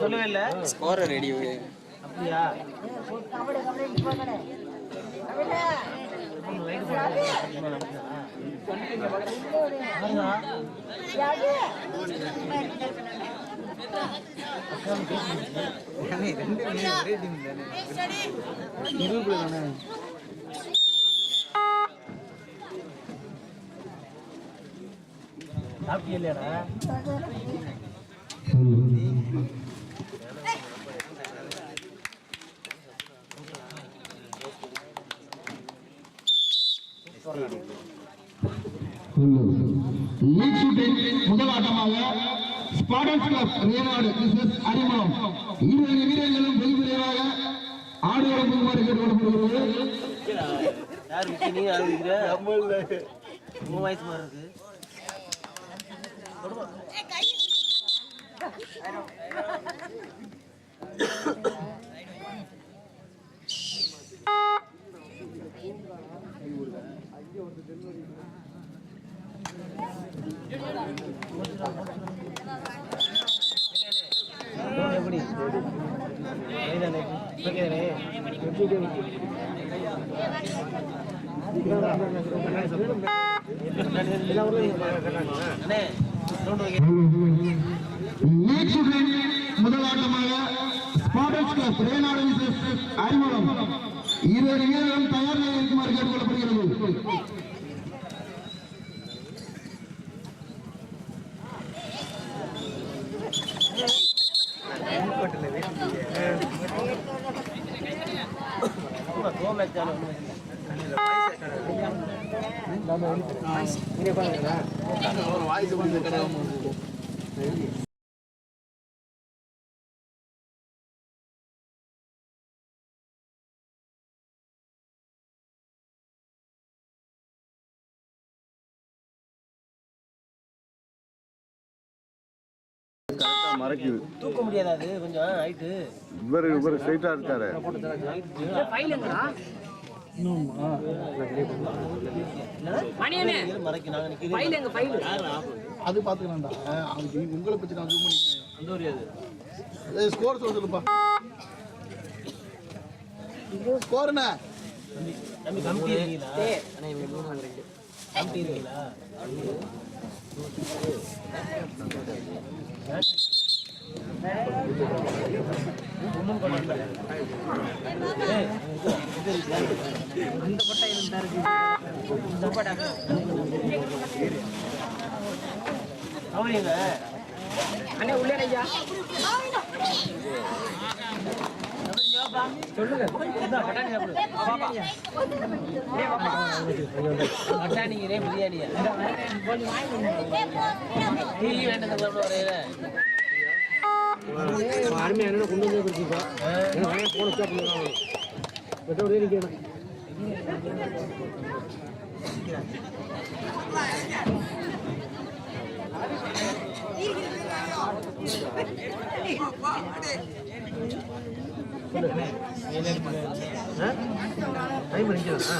சொல்லவே இல்ல. ஸ்கோரை ரெடி அப்படியா? சாப்பிட்டியா இல்லையாடா லீக் ஷூட்டிங் முதல் ஆட்டமாக ஸ்பாடன்ஸ் கிளப் மிஸ்ஸஸ் அரிமளம். இருவரு வீரர்களும் வெகு விரைவாக ஆடுகளம் புகுமாறு கேட்டுக்கொள்ளப்படுகிறது. யார் விக்கி நீ முதல் ஆட்டமாக கிளப் ரேனாடு மிஸ்ஸஸ் அரிமளம் வீரர்களும் தயார் நிலையில் இருக்குமாறு கேட்டுக்கொள்ளப்படுகிறது. கோ மேட்ச் கிடையாது மறைக்குது. தூக்க முடியாதா அது? கொஞ்சம் ஹைட்டு இவர் இவர் ஸ்ட்ரைட்டா இருக்காரு. அது பாத்துக்கலாம்டா அதுக்கு உங்களை பத்தி நான் zoom பண்ணிக்கிறேன். ஸ்கோர் சொல்ல சொல்லுப்பா. ஸ்கோர் என்ன? இந்த கொட்டை இருந்தா இருக்கு அண்ணே உள்ளே ஐயா சொல்லுங்க இந்தா, பட்டாணி சாப்பிடு பாப்பா பட்டாணிங்கிறே பிரியாணியா வேண்டது சாப்பிட வரையில அருமையான கொண்டு வந்து கொடுத்துருப்பா எனக்கு போன ஸ்டாப் பண்ணுவாங்க பெட்ரோல் நிற்கணும் டைம் அடிக்கிறதா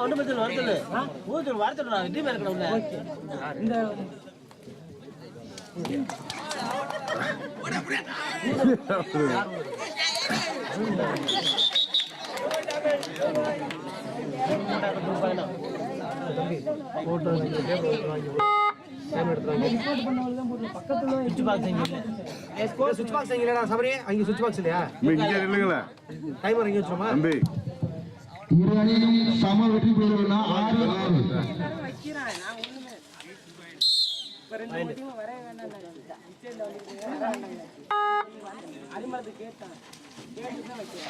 ஒன்றும் பிரச்சனை வரத்துல ஊர் வரத்துல நான் வெற்றி மேற்கணும் உள்ள சுவிட்ச் பாக்ஸ் எங்க இல்ல சுவிட்ச் பாக்ஸ் எங்க இல்லடா சபரி அங்க சுவிட்ச் பாக்ஸ் இல்லையா இங்க டைமர் எங்க வச்சிருமா? தம்பி இரு அணியும் சம வெற்றி ஆறு ஆறு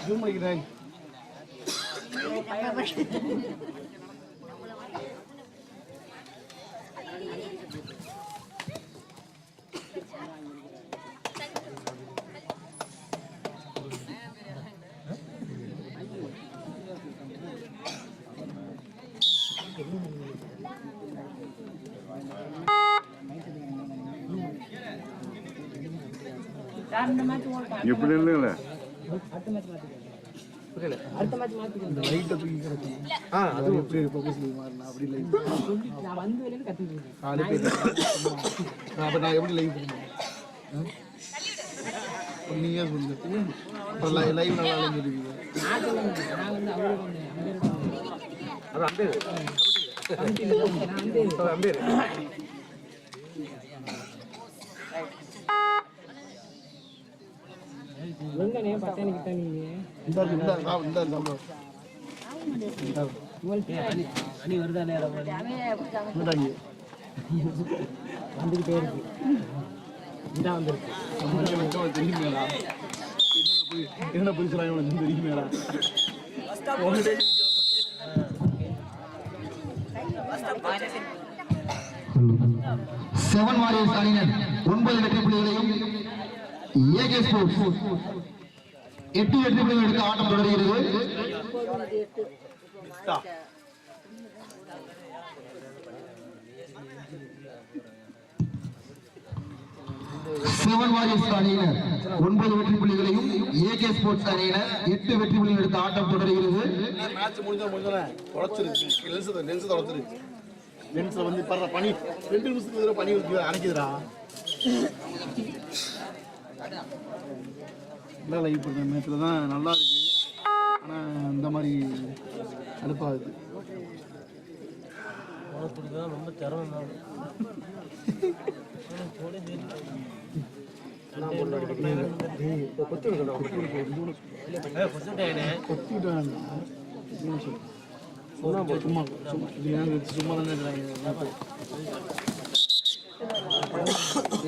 ஜூம் பண்ணிக்கிறேன் எப்படி இல்லைங்களே அடுத்த மேட்ச் மாத்திக்கணும் லைட்டை தூக்கி ஆ அது எப்படி ஃபோக்கஸ் மாறினா அப்படி லைட் நான் வந்து கத்திட்டு இருக்கேன் நான் எப்படி லைவ் பண்ணுவேன் சொல்லுங்க அப்புறம் லைவ் நல்லா இல்லைன்னு நான் வந்து அவரு அம்பேர் அது அம்பேர் அம்பேர் எங்கண்ணே பத்தானிக்கு தான் நீங்க இந்த இருக்கு, இந்த இருக்கு, இந்த இருக்கு, இந்த இருக்கு. உங்களுக்கு அணி வருதா நேரம் இந்தாங்க. இருக்கு. இதான் வந்துருக்கு. தெரியுமேடா. என்னென்ன போய் தெரியுமேடா. செவன் வாரியர்ஸ் அணியினர் ஒன்பது வெற்றி புள்ளிகளையும் ஏகே ஸ்போர்ட்ஸ். எட்டு எட்டு புள்ளிகள் எடுத்து ஆட்டம் தொடர்கிறது. சிவன் வாரியஸ் அணியினர் ஒன்பது வெற்றி புள்ளிகளையும் ஏகே ஸ்போர்ட்ஸ் அணியினர் எட்டு வெற்றி புள்ளிகள் எடுத்து ஆட்டம் தொடர்கிறது. மேட்ச் வந்து படுற பனி ரெண்டு நிமிஷத்துக்கு தடவை அணைக்குதுடா. நல்லா லைவ் பண்ணுற மேட்ச்சில் தான் நல்லா இருக்கு. ஆனால் இந்த மாதிரி அனுப்பாகுது ரொம்ப சிரமம் சும்மா சும்மா சும்மா தானே இருக்கிறாங்க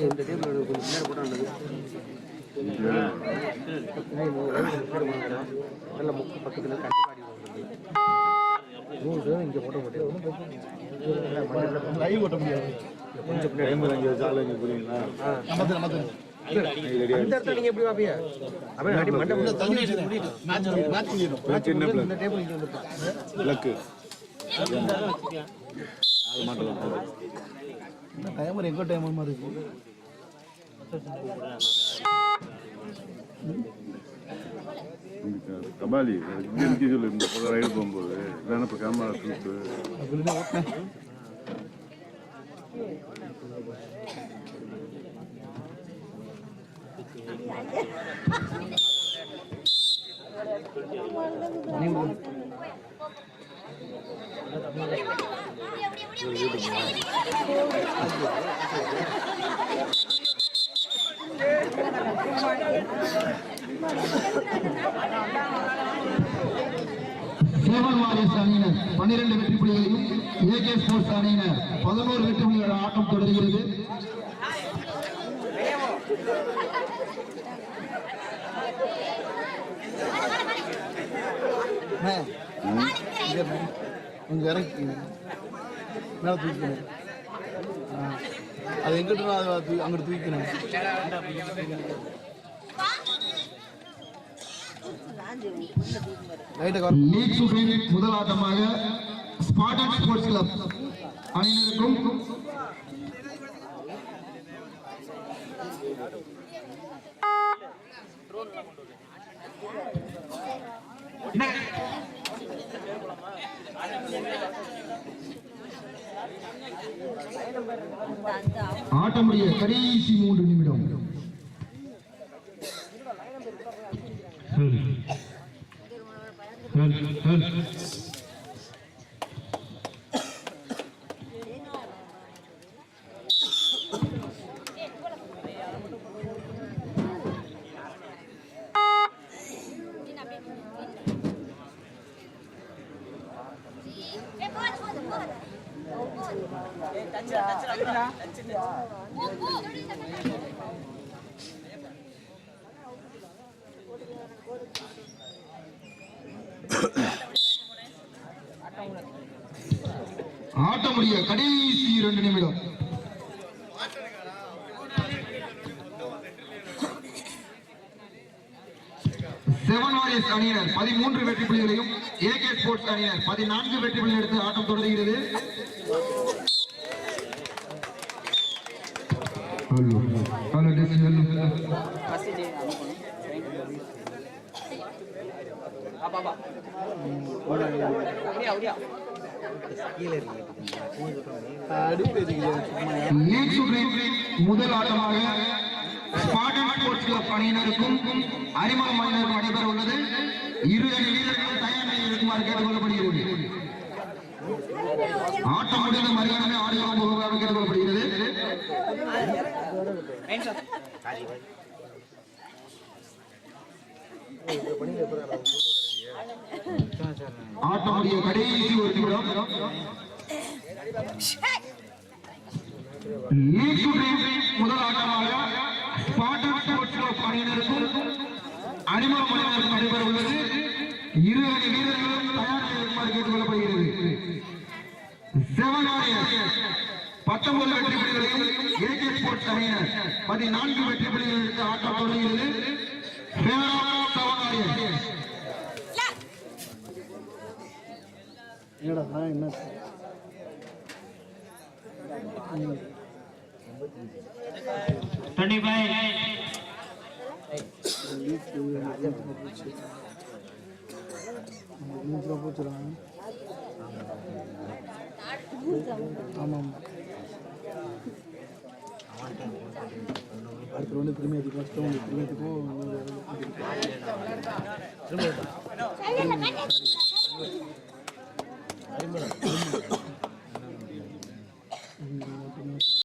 இந்த டேபிள் கொஞ்சம் பின்னாடி போட்டா நல்லது நல்ல முக்கு பக்கத்தில் நூறு இங்கே முடியாது ஓட்ட முடியாது கொஞ்சம் பின்னாடி புரியுங்களா நமக்கு நமக்கு இந்த இந்த டைமர் எங்க டைமர் மாதிரி இருக்கு. கபாலி இங்கே சொல்லு இந்த பக்கம் ரைடு போகும்போது. இல்லைன்னா இப்போ கேமரா சூப்பு அப்படிதான் ஓட்டினேன் சேவல் வாரியர்ஸ் அணியினர் பன்னிரண்டு வெற்றி புள்ளிகளையும் ஏகே ஸ்போர்ட்ஸ் அணியினர் பதினோரு வெற்றி புள்ளிகள் ஆட்டம் தொடர்கிறது. அண்ணே, கொஞ்சம் இறக்கி மேலே தூக்கணும் அது எங்கிட்ட அதை தூக்கி அங்கிட்டு தூக்கணும் லீக் சுற்றின் முதல் ஆட்டமாக ஸ்பாட்டன் ஸ்போர்ட்ஸ் கிளப் அணியினருக்கும் ஆட்டமுடைய கடைசி மூன்று நிமிடம். ஆட்ட முடிய கடைசி இரண்டு நிமிடம். செவன் வாரியர்ஸ் அணியினர் பதிமூன்று வெற்றி புள்ளிகளையும் ஏகே ஸ்போர்ட்ஸ் அணியினர் பதினான்கு வெற்றி புள்ளிகள் எடுத்து ஆட்டம் தொடர்கிறது. ஹலோ ஹலோ அடிப்பு வச்சுக்கிறேன் சும்மா லீக் சுற்றின் முதல் ஆட்டமாக ஸ்பாட்டன் ஸ்போர்ட்ஸ் கிளப் அணியினருக்கும் அறிமுகம் அணியினருக்கும் நடைபெற உள்ளது இரு அணி வீரர்களும் தயார் நிலையில் இருக்குமாறு கேட்டுக்கொள்ளப்படுகிறது ஆட்டம் முடிந்த மரியாதை ஆடியோம் முகமாக கேட்டுக்கொள்ளப்படுகிறது. ஆட்டமுடைய கடைசி ஒரு நிமிடம். முதல் ஆட்டமாக. ஸ்பாட்டன் ஸ்போர்ட்ஸ் கிளப் அணியினருக்கும் அறிமுக அணியினருக்கும் நடைபெற உள்ளது இரு அணி வீரர்களும் தயார் நிலையில் இருக்குமாறு கேட்டுக்கொள்ளப்படுகிறது செவன் வாரியர்ஸ் பத்தொன்பது வெற்றி புள்ளிகளையும் ஏகே ஸ்போர்ட்ஸ் அணியினர். பதினான்கு வெற்றி புள்ளிகள் எடுத்து ஆட்டம் தொடங்குகிறது செவன் வாரியர்ஸ் என்னடா நான் என்ன? மூச்சுல போச்சுறான் ஆமாம் அடுத்த வந்து patrón del primer tipo, el patrón